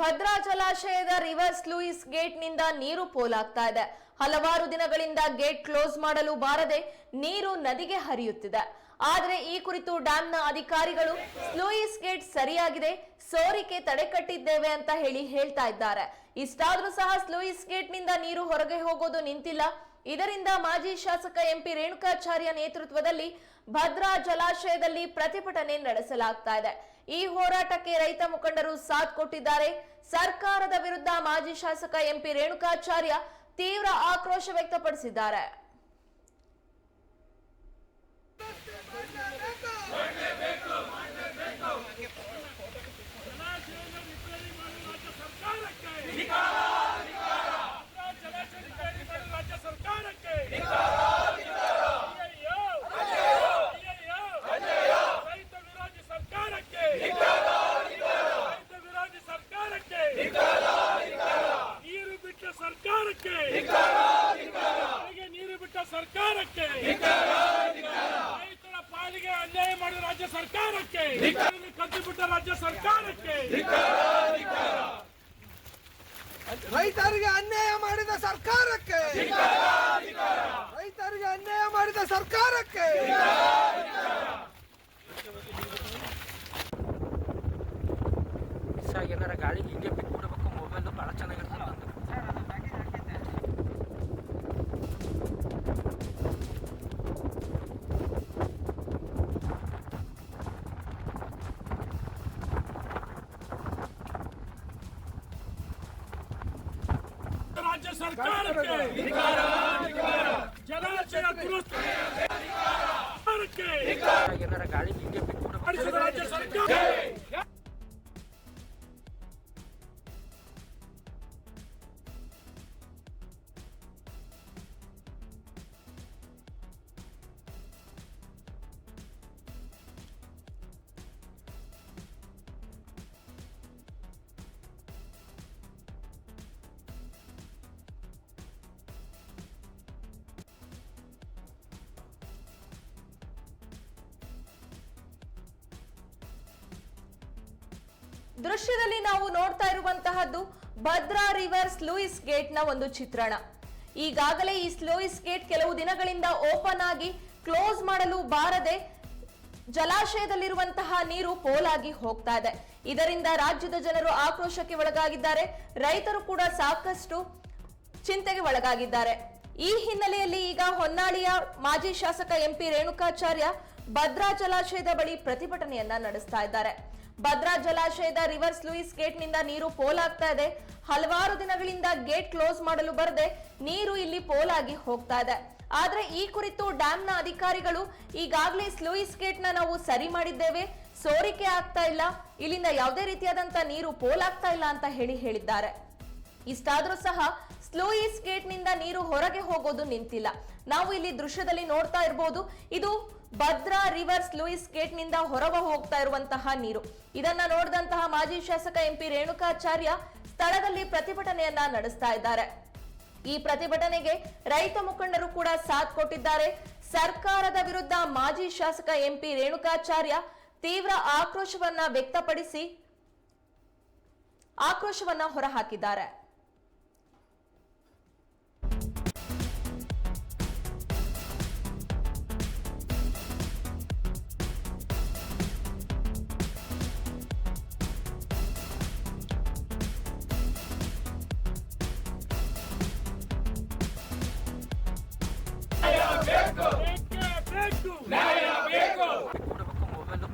ಭದ್ರಾ ಜಲಾಶಯದ reverse Louis ಗೇಟ್ನಿಂದ ನೀರು ಪೋಲಾಗ್ತಾ ಇದೆ. ಹಲವಾರು ದಿನಗಳಿಂದ ಗೇಟ್ ಕ್ಲೋಸ್ ಮಾಡಲು ಬಾರದೆ ನೀರು ನದಿಗೆ ಹರಿಯುತ್ತಿದೆ. ಆದರೆ ಈ ಕುರಿತು ಡ್ಯಾಂನ ಅಧಿಕಾರಿಗಳು ಸ್ಲೂಯಿಸ್ ಗೇಟ್ ಸರಿಯಾಗಿದೆ, ಸೋರಿಕೆ ತಡೆಕಟ್ಟಿದ್ದೇವೆ ಅಂತ ಹೇಳಿ ಹೇಳ್ತಾ ಇದ್ದಾರೆ. ಇಷ್ಟಾದ್ರೂ ಸಹ ಸ್ಲೂಯಿಸ್ ಗೇಟ್ನಿಂದ ನೀರು ಹೊರಗೆ ಹೋಗೋದು ನಿಂತಿಲ್ಲ. ಇದರಿಂದ ಮಾಜಿ ಶಾಸಕ ಎಂಪಿ ರೇಣುಕಾಚಾರ್ಯ ನೇತೃತ್ವದಲ್ಲಿ ಭದ್ರಾ ಜಲಾಶಯದಲ್ಲಿ ಪ್ರತಿಭಟನೆ ನಡೆಸಲಾಗ್ತಾ ಇದೆ. ಈ ಹೋರಾಟಕ್ಕೆ ರೈತ ಮುಖಂಡರು ಸಾಥ್ ಕೊಟ್ಟಿದ್ದಾರೆ. ಸರ್ಕಾರದ ವಿರುದ್ಧ ಮಾಜಿ ಶಾಸಕ ಎಂಪಿ ರೇಣುಕಾಚಾರ್ಯ ತೀವ್ರ ಆಕ್ರೋಶ ವ್ಯಕ್ತಪಡಿಸಿದ್ದಾರೆ ಜಲಾಶಯದ ರಿಪೇರಿ ಮಾಡಲು ರಾಜ್ಯ ಸರ್ಕಾರಕ್ಕೆ ಜಲಾಶಯ ರಿಪೇರಿ ಮಾಡಲು ರಾಜ್ಯ ಸರ್ಕಾರಕ್ಕೆ ಅಯ್ಯಯ್ಯೋ! ಅಯ್ಯಯ್ಯೋ! ರೈತ ವಿರೋಧಿ ಸರ್ಕಾರಕ್ಕೆ ರೈತ ವಿರೋಧಿ ಸರ್ಕಾರಕ್ಕೆ ನೀರು ಬಿಟ್ಟ ಸರ್ಕಾರಕ್ಕೆ ನಮಗೆ ನೀರು ಬಿಟ್ಟ ಸರ್ಕಾರಕ್ಕೆ ರೈತರ ಪಾಲಿಗೆ ಅನ್ಯಾಯ ಮಾಡಿದ ರಾಜ್ಯ ಸರ್ಕಾರಕ್ಕೆ ಕದ್ದು ಬಿಟ್ಟ ರಾಜ್ಯ ಸರ್ಕಾರಕ್ಕೆ ರೈತರಿಗೆ ಅನ್ಯಾಯ ಮಾಡಿದ ಸರ್ಕಾರಕ್ಕೆ ರೈತರಿಗೆ ಅನ್ಯಾಯ ಮಾಡಿದ ಸರ್ಕಾರಕ್ಕೆ ಮಿಸ್ ಆಗಿ ಏನಾರ ಗಾಳಿ ಹಿಂಗೆ ಬಿಟ್ಟು ಬಿಡ್ಬೇಕು ಮೊಬೈಲ್ ಭಾಳ ಚೆನ್ನಾಗಿರ್ತದೆ ನಂದು ರಾಜ್ಯ ಸರ್ಕಾರಕ್ಕೆ ಜಲಾಶಯ ದುರಸ್ತಿ ಸರ್ಕಾರಕ್ಕೆ ಮಿಸ್ ಆಗಿ ಏನಾರ ಗಾಳಿ ಹಿಂಗೆ ಬಿಟ್ಟು ದೃಶ್ಯದಲ್ಲಿ ನಾವು ನೋಡ್ತಾ ಇರುವಂತಹದ್ದು ಭದ್ರಾ ರಿವರ್ಸ್ ಲೂಯಿಸ್ ಗೇಟ್ನ ಒಂದು ಚಿತ್ರಣ. ಈಗಾಗಲೇ ಈ ಸ್ಲೂಯಿಸ್ ಗೇಟ್ ಕೆಲವು ದಿನಗಳಿಂದ ಓಪನ್ ಆಗಿ ಕ್ಲೋಸ್ ಮಾಡಲು ಬಾರದೆ ಜಲಾಶಯದಲ್ಲಿರುವಂತಹ ನೀರು ಪೋಲಾಗಿ ಹೋಗ್ತಾ ಇದೆ. ಇದರಿಂದ ರಾಜ್ಯದ ಜನರು ಆಕ್ರೋಶಕ್ಕೆ ಒಳಗಾಗಿದ್ದಾರೆ. ರೈತರು ಕೂಡ ಸಾಕಷ್ಟು ಚಿಂತೆಗೆ ಒಳಗಾಗಿದ್ದಾರೆ. ಈ ಹಿನ್ನೆಲೆಯಲ್ಲಿ ಈಗ ಹೊನ್ನಾಳಿಯ ಮಾಜಿ ಶಾಸಕ ಎಂಪಿ ರೇಣುಕಾಚಾರ್ಯ ಭದ್ರಾ ಜಲಾಶಯದ ಬಳಿ ಪ್ರತಿಭಟನೆಯನ್ನ ನಡೆಸ್ತಾ ಇದ್ದಾರೆ. ಭದ್ರಾ ಜಲಾಶಯದ ರಿವರ್ಸ್ ಲೂಯಿಸ್ ಗೇಟ್ನಿಂದ ನೀರು ಪೋಲಾಗ್ತಾ ಇದೆ. ಹಲವಾರು ದಿನಗಳಿಂದ ಗೇಟ್ ಕ್ಲೋಸ್ ಮಾಡಲು ಬರದೆ ನೀರು ಇಲ್ಲಿ ಪೋಲಾಗಿ ಹೋಗ್ತಾ ಇದೆ. ಆದ್ರೆ ಈ ಕುರಿತು ಡ್ಯಾಮ್ನ ಅಧಿಕಾರಿಗಳು ಈಗಾಗಲೇ ಸ್ಲೂಯಿಸ್ ಗೇಟ್ನ ನಾವು ಸರಿ ಮಾಡಿದ್ದೇವೆ. ಸೋರಿಕೆ ಆಗ್ತಾ ಇಲ್ಲ. ಇಲ್ಲಿಂದ ಯಾವುದೇ ರೀತಿಯಾದಂತ ನೀರು ಪೋಲಾಗ್ತಾ ಇಲ್ಲ ಅಂತ ಹೇಳಿ ಹೇಳಿದ್ದಾರೆ. ಇಷ್ಟಾದ್ರೂ ಸಹ ಸ್ಲೂಯಿಸ್ ಗೇಟ್ನಿಂದ ನೀರು ಹೊರಗೆ ಹೋಗೋದು ನಿಂತಿಲ್ಲ. ನಾವು ಇಲ್ಲಿ ದೃಶ್ಯದಲ್ಲಿ ನೋಡ್ತಾ ಇರಬಹುದು ಇದು ಭದ್ರಾ ರಿವರ್ಸ್ ಲೂಯಿಸ್ ಗೇಟ್ನಿಂದ ಹೊರಗ ಹೋಗ್ತಾ ಇರುವಂತಹ ನೀರು. ಇದನ್ನ ನೋಡಿದಂತಹ ಮಾಜಿ ಶಾಸಕ ಎಂಪಿ ರೇಣುಕಾಚಾರ್ಯ ಸ್ಥಳದಲ್ಲಿ ಪ್ರತಿಭಟನೆಯನ್ನ ನಡೆಸ್ತಾ ಇದ್ದಾರೆ. ಈ ಪ್ರತಿಭಟನೆಗೆ ರೈತ ಮುಖಂಡರು ಕೂಡ ಸಾಥ್ ಕೊಟ್ಟಿದ್ದಾರೆ. ಸರ್ಕಾರದ ವಿರುದ್ಧ ಮಾಜಿ ಶಾಸಕ ಎಂಪಿ ರೇಣುಕಾಚಾರ್ಯ ತೀವ್ರ ಆಕ್ರೋಶವನ್ನ ವ್ಯಕ್ತಪಡಿಸಿ ಆಕ್ರೋಶವನ್ನ ಹೊರಹಾಕಿದ್ದಾರೆ. ಬೇಕು ಬಿಟ್ಟು ಬಿಡ್ಬೇಕು ಮೊಬೈಲ್ ನಂದು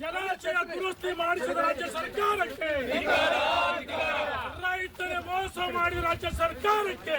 ಜಲಾಶಯ ದುರಸ್ತಿ ಮಾಡಿಸಿದ ರಾಜ್ಯ ಸರ್ಕಾರಕ್ಕೆ. ರೈತರೇ ಮೋಸ ಮಾಡಿ ರಾಜ್ಯ ಸರ್ಕಾರಕ್ಕೆ.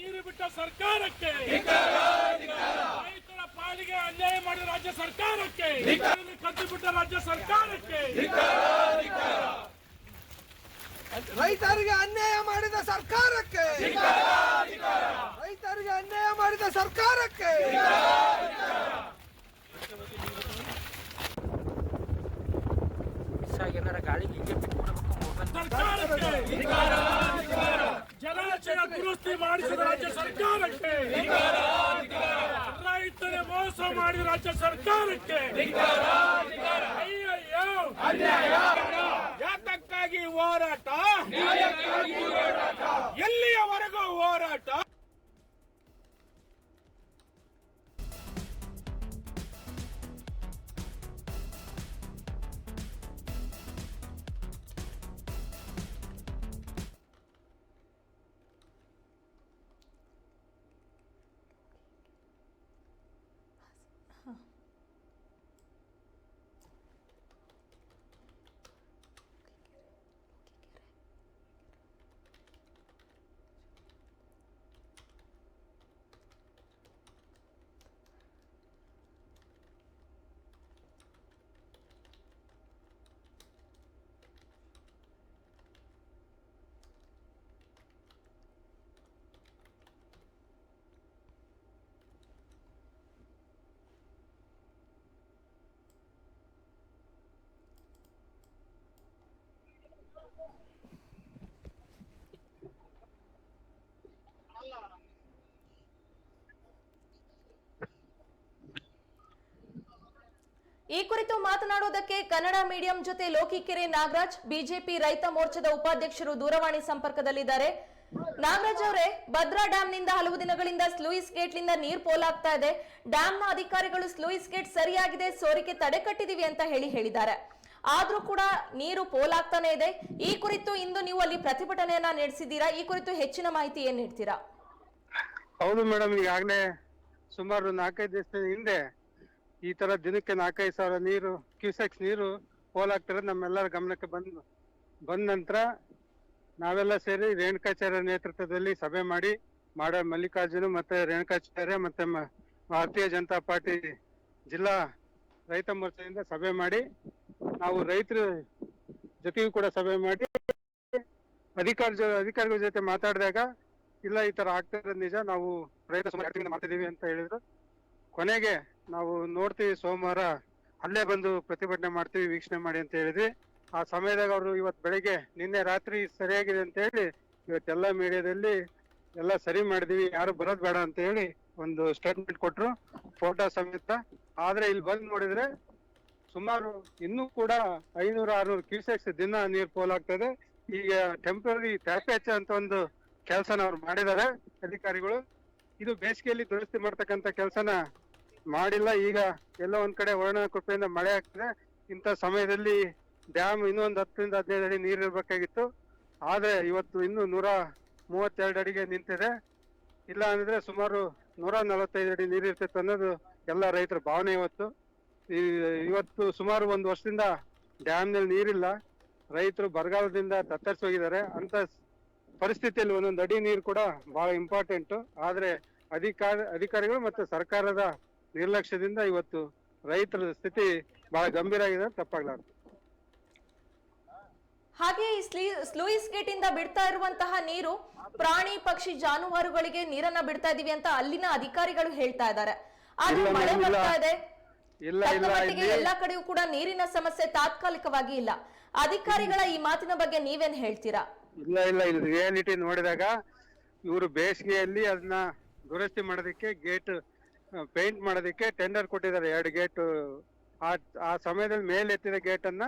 ನೀರು ಬಿಟ್ಟ ಸರ್ಕಾರಕ್ಕೆ. ರೈತರ ಪಾಲಿಗೆ ಅನ್ಯಾಯ ಮಾಡಿದ ರಾಜ್ಯ ಸರ್ಕಾರಕ್ಕೆ. ಕದ್ದು ಬಿಟ್ಟ ರಾಜ್ಯ ಸರ್ಕಾರಕ್ಕೆ. ರೈತರಿಗೆ ಅನ್ಯಾಯ ಮಾಡಿದ ಸರ್ಕಾರಕ್ಕೆ. ರೈತರಿಗೆ ಅನ್ಯಾಯ ಮಾಡಿದ ಸರ್ಕಾರಕ್ಕೆ. ಗಾಳಿಗೆ ಜಲಾಶಯ ದುರಸ್ತಿ ಮಾಡಿಸಿದ ರಾಜ್ಯ ಸರ್ಕಾರಕ್ಕೆ. ರೈತರ ಮೋಸ ಮಾಡಿದ ರಾಜ್ಯ ಸರ್ಕಾರಕ್ಕೆ. ಯಾತಕ್ಕಾಗಿ ಹೋರಾಟ? ಎಲ್ಲಿಯವರೆಗೂ ಹೋರಾಟ? ಈ ಕುರಿತು ಮಾತನಾಡುವುದಕ್ಕೆ ಕನ್ನಡ ಮೀಡಿಯಂ ಜೊತೆ ಲೋಕಿಕೆರೆ ನಾಗರಾಜ್, ಬಿಜೆಪಿ ರೈತ ಮೋರ್ಚಾದ ಉಪಾಧ್ಯಕ್ಷರು ದೂರವಾಣಿ ಸಂಪರ್ಕದಲ್ಲಿದ್ದಾರೆ. ನಾಗರಾಜ್ ಅವರೇ, ಭದ್ರಾ ಡ್ಯಾಂನಿಂದ ಹಲವು ದಿನಗಳಿಂದ ಸ್ಲೂಯಿಸ್ ಗೇಟ್ನಿಂದ ನೀರ್ ಪೋಲಾಗ್ತಾ ಇದೆ. ಡ್ಯಾಂನ ಅಧಿಕಾರಿಗಳು ಸ್ಲೂಯಿಸ್ ಗೇಟ್ ಸರಿಯಾಗಿದೆ, ಸೋರಿಕೆ ತಡೆ ಕಟ್ಟಿದೀವಿ ಅಂತ ಹೇಳಿ ಹೇಳಿದ್ದಾರೆ. ಆದ್ರೂ ಕೂಡ ನೀರು ಪೋಲಾಗ್ತಾನೆ ಇದೆ. ಈ ಕುರಿತು ಇಂದು ನೀವು ಅಲ್ಲಿ ಪ್ರತಿಭಟನೆಯನ್ನ ನಡೆಸಿದ್ದೀರಾ? ಈ ಕುರಿತು ಹೆಚ್ಚಿನ ಮಾಹಿತಿ ಏನ್ ನೀಡ್ತೀರಾ ಹೌದು ಮೇಡಮ್ ಈಗಾಗಲೇ ಸುಮಾರು ನಾಲ್ಕೈದು ದಿವಸದ ಹಿಂದೆ ಈ ತರ ದಿನಕ್ಕೆ ನಾಲ್ಕೈದು ಸಾವಿರ ನೀರು, ಕ್ಯೂಸೆಕ್ಸ್ ನೀರು ಪೋಲಾಗ್ತಿರೋದು ನಮ್ಮೆಲ್ಲರ ಗಮನಕ್ಕೆ ಬಂದು. ಬಂದ ನಂತರ ನಾವೆಲ್ಲ ಸೇರಿ ರೇಣುಕಾಚಾರ್ಯ ನೇತೃತ್ವದಲ್ಲಿ ಸಭೆ ಮಾಡಿ, ಮಾಡ ಮಲ್ಲಿಕಾರ್ಜುನ ಮತ್ತೆ ರೇಣುಕಾಚಾರ್ಯ ಮತ್ತೆ ಭಾರತೀಯ ಜನತಾ ಪಾರ್ಟಿ ಜಿಲ್ಲಾ ರೈತ ಮೋರ್ಚಾದಿಂದ ಸಭೆ ಮಾಡಿ, ನಾವು ರೈತರ ಜೊತೆಗೂ ಕೂಡ ಸಭೆ ಮಾಡಿ, ಅಧಿಕಾರ ಅಧಿಕಾರಿಗಳ ಜೊತೆ ಮಾತಾಡಿದಾಗ, ಇಲ್ಲ ಈ ತರ ಆಗ್ತಾ ಇರೋದು ನಿಜ, ನಾವು ರೈತ ಮಾಡ್ತಿದೀವಿ ಅಂತ ಹೇಳಿದ್ರು. ಕೊನೆಗೆ ನಾವು ನೋಡ್ತೀವಿ ಸೋಮವಾರ ಅಲ್ಲೇ ಬಂದು ಪ್ರತಿಭಟನೆ ಮಾಡ್ತೀವಿ, ವೀಕ್ಷಣೆ ಮಾಡಿ ಅಂತ ಹೇಳಿದ್ವಿ. ಆ ಸಮಯದಾಗ ಅವರು ಇವತ್ತು ಬೆಳಿಗ್ಗೆ ನಿನ್ನೆ ರಾತ್ರಿ ಸರಿಯಾಗಿದೆ ಅಂತ ಹೇಳಿ ಇವತ್ತೆಲ್ಲ ಮೀಡಿಯಾದಲ್ಲಿ ಎಲ್ಲ ಸರಿ ಮಾಡಿದೀವಿ, ಯಾರು ಬರೋದ್ ಬೇಡ ಅಂತ ಹೇಳಿ ಒಂದು ಸ್ಟೇಟ್ಮೆಂಟ್ ಕೊಟ್ರು, ಫೋಟೋ ಸಮೇತ. ಆದ್ರೆ ಇಲ್ಲಿ ಬಂದ್ ನೋಡಿದ್ರೆ ಸುಮಾರು ಇನ್ನೂ ಕೂಡ ಐನೂರ, ಆರ್ನೂರು ಕ್ಯೂಸೆಕ್ಸ್ ದಿನ ನೀರು ಪೋಲಾಗ್ತದೆ ಈಗ ಟೆಂಪ್ರರಿ ಟ್ಯಾಪೇಚ್ ಅಂತ ಒಂದು ಕೆಲಸನ ಅವ್ರು ಮಾಡಿದ್ದಾರೆ ಅಧಿಕಾರಿಗಳು. ಇದು ಬೇಸಿಗೆಯಲ್ಲಿ ದುರಸ್ತಿ ಮಾಡ್ತಕ್ಕಂತ ಕೆಲಸನ ಮಾಡಿಲ್ಲ. ಈಗ ಎಲ್ಲೋ ಒಂದ್ ಕಡೆ ವರ್ಣ ಕೃಪೆಯಿಂದ ಮಳೆ ಆಗ್ತದೆ. ಇಂಥ ಸಮಯದಲ್ಲಿ ಡ್ಯಾಮ್ ಇನ್ನೊಂದು ಹತ್ತರಿಂದ ಹದಿನೈದು ಅಡಿ ನೀರು ಇರಬೇಕಾಗಿತ್ತು. ಆದ್ರೆ ಇವತ್ತು ಇನ್ನು ನೂರ ಮೂವತ್ತೆರಡು ಅಡಿಗೆ ನಿಂತಿದೆ. ಇಲ್ಲ ಅಂದ್ರೆ ಸುಮಾರು ನೂರ ನಲವತ್ತೈದು ಅಡಿ ನೀರು ಇರ್ತೈತೆ ಅನ್ನೋದು ಎಲ್ಲ ರೈತರ ಭಾವನೆ ಇವತ್ತು. ಇವತ್ತು ಸುಮಾರು ಒಂದು ವರ್ಷದಿಂದ ಡ್ಯಾಮ್ನಲ್ಲಿ ನೀರಿಲ್ಲ. ರೈತರು ಬರಗಾಲದಿಂದ ತತ್ತರಿಸೋಗಿದ್ದಾರೆ ಅಂತ ಪರಿಸ್ಥಿತಿಯಲ್ಲಿ ಒಂದೊಂದು ಅಡಿ ನೀರು ಕೂಡ ಬಹಳ ಇಂಪಾರ್ಟೆಂಟ್ ಆದ್ರೆ ಅಧಿಕಾರ ಅಧಿಕಾರಿಗಳು ಮತ್ತು ಸರ್ಕಾರದ ನಿರ್ಲಕ್ಷ್ಯದಿಂದ ಇವತ್ತು ರೈತರ ಸ್ಥಿತಿ ಬಹಳ ಗಂಭೀರ ಆಗಿದೆ ತಪ್ಪಾಗ್ಲಾರ್ದು ಹಾಗೆ ಈ ಸ್ಲೀ- ಸ್ಲೂಯಿಸ್ ಗೇಟ್ ಇಂದ ಬಿಡ್ತಾ ಇರುವಂತಹ ನೀರು ಪ್ರಾಣಿ ಪಕ್ಷಿ ಜಾನುವಾರುಗಳಿಗೆ ನೀರನ್ನ ಬಿಡ್ತಾ ಇದೀವಿ ಅಂತ ಅಲ್ಲಿನ ಅಧಿಕಾರಿಗಳು ಹೇಳ್ತಾ ಇದ್ದಾರೆ. ಆದ್ರೆ ಮಳೆ ಬರ್ತಾ ಇದೆ. ಎಲ್ಲಾ ಕಡೆಯೂ ಕೂಡ ನೀರಿನ ಸಮಸ್ಯೆ ತಾತ್ಕಾಲಿಕವಾಗಿ ಇಲ್ಲ. ಅಧಿಕಾರಿಗಳ ಈ ಮಾತಿನ ಬಗ್ಗೆ ನೀವೇನ್ ಹೇಳ್ತೀರಾ? ಇಲ್ಲ ಇಲ್ಲ ಇಲ್ಲಿ ರಿಯಾಲಿಟಿ ನೋಡಿದಾಗ ಇವರು ಬೇಸಿಗೆಯಲ್ಲಿ ಅದನ್ನ ದುರಸ್ತಿ ಮಾಡೋದಕ್ಕೆ ಗೇಟ್ ಪೇಂಟ್ ಮಾಡೋದಕ್ಕೆ ಟೆಂಡರ್ ಕೊಟ್ಟಿದ್ದಾರೆ ಎರಡು ಗೇಟ್. ಆ ಆ ಸಮಯದಲ್ಲಿ ಮೇಲೆ ಎತ್ತಿದ ಗೇಟ್ ಅನ್ನ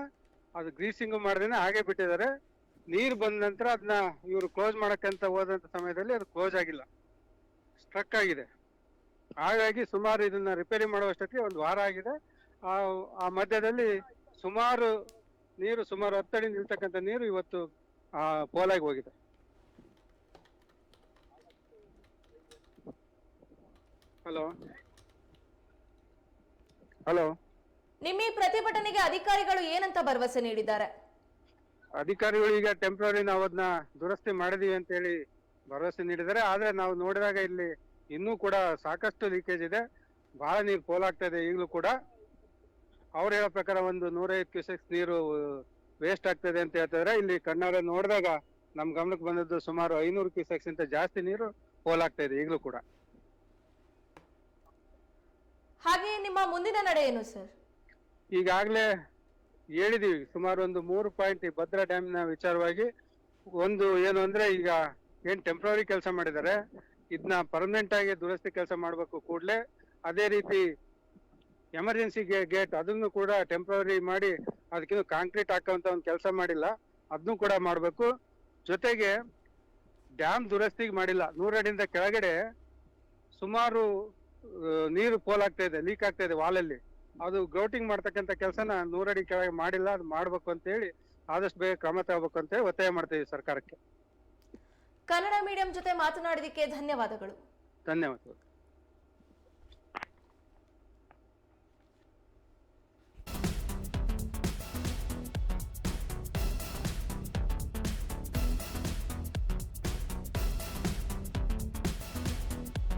ಅದು ಗ್ರೀಸಿಂಗ್ ಮಾಡದೇನೆ ಹಾಗೆ ಬಿಟ್ಟಿದ್ದಾರೆ. ನೀರು ಬಂದ ನಂತರ ಅದನ್ನ ಇವರು ಕ್ಲೋಸ್ ಮಾಡಕ್ಕಂತ ಹೋದಂತ ಸಮಯದಲ್ಲಿ ಅದು ಕ್ಲೋಸ್ ಆಗಿಲ್ಲ. ಸ್ಟ್ರಕ್ ಆಗಿದೆ. ಹಾಗಾಗಿ ಸುಮಾರು ಇದನ್ನ ರಿಪೇರಿ ಮಾಡುವಷ್ಟಕ್ಕೆ ಒಂದು ವಾರ ಆಗಿದೆ. ಆ ಆ ಮಧ್ಯದಲ್ಲಿ ಸುಮಾರು ನೀರು, ಸುಮಾರು ಹತ್ತಡಿ ನಿಲ್ತಕ್ಕಂಥ ನೀರು ಇವತ್ತು, ಆ, ಪೋಲಾಗಿ ಹೋಗಿದೆ. ಹಲೋ. ಹಲೋ. ನಿಮ್ಮ ಈ ಪ್ರತಿಭಟನೆಗೆ ಅಧಿಕಾರಿಗಳು ಏನಂತ ಭರವಸೆ ನೀಡಿದ್ದಾರೆ? ಅಧಿಕಾರಿಗಳು ಈಗ ಟೆಂಪ್ರರಿ ನಾವು ಅದನ್ನ ದುರಸ್ತಿ ಮಾಡಿದೀವಿ ಅಂತ ಹೇಳಿ ಭರವಸೆ ನೀಡಿದ್ದಾರೆ. ಆದ್ರೆ ನಾವು ನೋಡಿದಾಗ ಇಲ್ಲಿ ಇನ್ನೂ ಕೂಡ ಸಾಕಷ್ಟು ಲೀಕೇಜ್ ಇದೆ. ಬಹಳ ನೀರು ಪೋಲಾಗ್ತಾ ಇದೆ ಈಗಲೂ ಕೂಡ. ಅವ್ರು ಹೇಳೋ ಪ್ರಕಾರ ಒಂದು ನೂರೈದು ಕ್ಯೂಸೆಕ್ಸ್ ನೀರು ವೇಸ್ಟ್ ಆಗ್ತದೆ ಅಂತ ಹೇಳ್ತಿದ್ರೆ ಇಲ್ಲಿ ಕಣ್ಣಾರೆ ನೋಡಿದಾಗ ನಮ್ ಗಮನಕ್ಕೆ ಬಂದದ್ದು ಸುಮಾರು ಐನೂರು ಕ್ಯೂಸೆಕ್ಸ್ ಅಂತ ಜಾಸ್ತಿ ನೀರು ಪೋಲಾಗ್ತಾ ಇದೆ ಈಗಲೂ ಕೂಡ. ಹಾಗೆ ನಿಮ್ಮ ಮುಂದಿನ ನಡೆ ಏನು, ಸರ್? ಈಗಾಗಲೇ ಹೇಳಿದೀವಿ, ಸುಮಾರು ಒಂದು ಮೂರು ಪಾಯಿಂಟ್ ಭದ್ರಾ ಡ್ಯಾಮ್ನ ವಿಚಾರವಾಗಿ. ಒಂದು ಏನು ಅಂದ್ರೆ ಈಗ ಏನ್ ಟೆಂಪ್ರರಿ ಕೆಲಸ ಮಾಡಿದ್ದಾರೆ ಇದನ್ನ ಪರ್ಮನೆಂಟ್ ಆಗಿ ದುರಸ್ತಿ ಕೆಲಸ ಮಾಡಬೇಕು ಕೂಡಲೇ. ಅದೇ ರೀತಿ ಎಮರ್ಜೆನ್ಸಿ ಗೇಟ್ ಅದನ್ನು ಕೂಡ ಟೆಂಪ್ರರಿ ಮಾಡಿ ಅದಕ್ಕಿಂತ ಕಾಂಕ್ರೀಟ್ ಹಾಕುವಂತ ಒಂದು ಕೆಲಸ ಮಾಡಿಲ್ಲ ಅದನ್ನು ಕೂಡ ಮಾಡಬೇಕು. ಜೊತೆಗೆ ಡ್ಯಾಮ್ ದುರಸ್ತಿಗೆ ಮಾಡಿಲ್ಲ, ನೂರಡಿಯಿಂದ ಕೆಳಗಡೆ ಸುಮಾರು ನೀರು ಪೋಲಾಗ್ತಾ ಇದೆ ಲೀಕ್ ಆಗ್ತಾ ಇದೆ ವಾಲಲ್ಲಿ. ಅದು ಗ್ರೌಟಿಂಗ್ ಮಾಡ್ತಕ್ಕಂಥ ಕೆಲಸನ ನೂರಡಿ ಕೆಳಗೆ ಮಾಡಿಲ್ಲ ಅದು ಮಾಡ್ಬೇಕು ಅಂತ ಹೇಳಿ ಆದಷ್ಟು ಬೇಗ ಕ್ರಮ ತಗೋಬೇಕು ಅಂತ ಹೇಳಿ ಒತ್ತಾಯ ಮಾಡ್ತೀವಿ ಸರ್ಕಾರಕ್ಕೆ. ಕನ್ನಡ ಮೀಡಿಯಂ ಜೊತೆ ಮಾತನಾಡಿದಕ್ಕೆ ಧನ್ಯವಾದಗಳು. ಧನ್ಯವಾದಗಳು.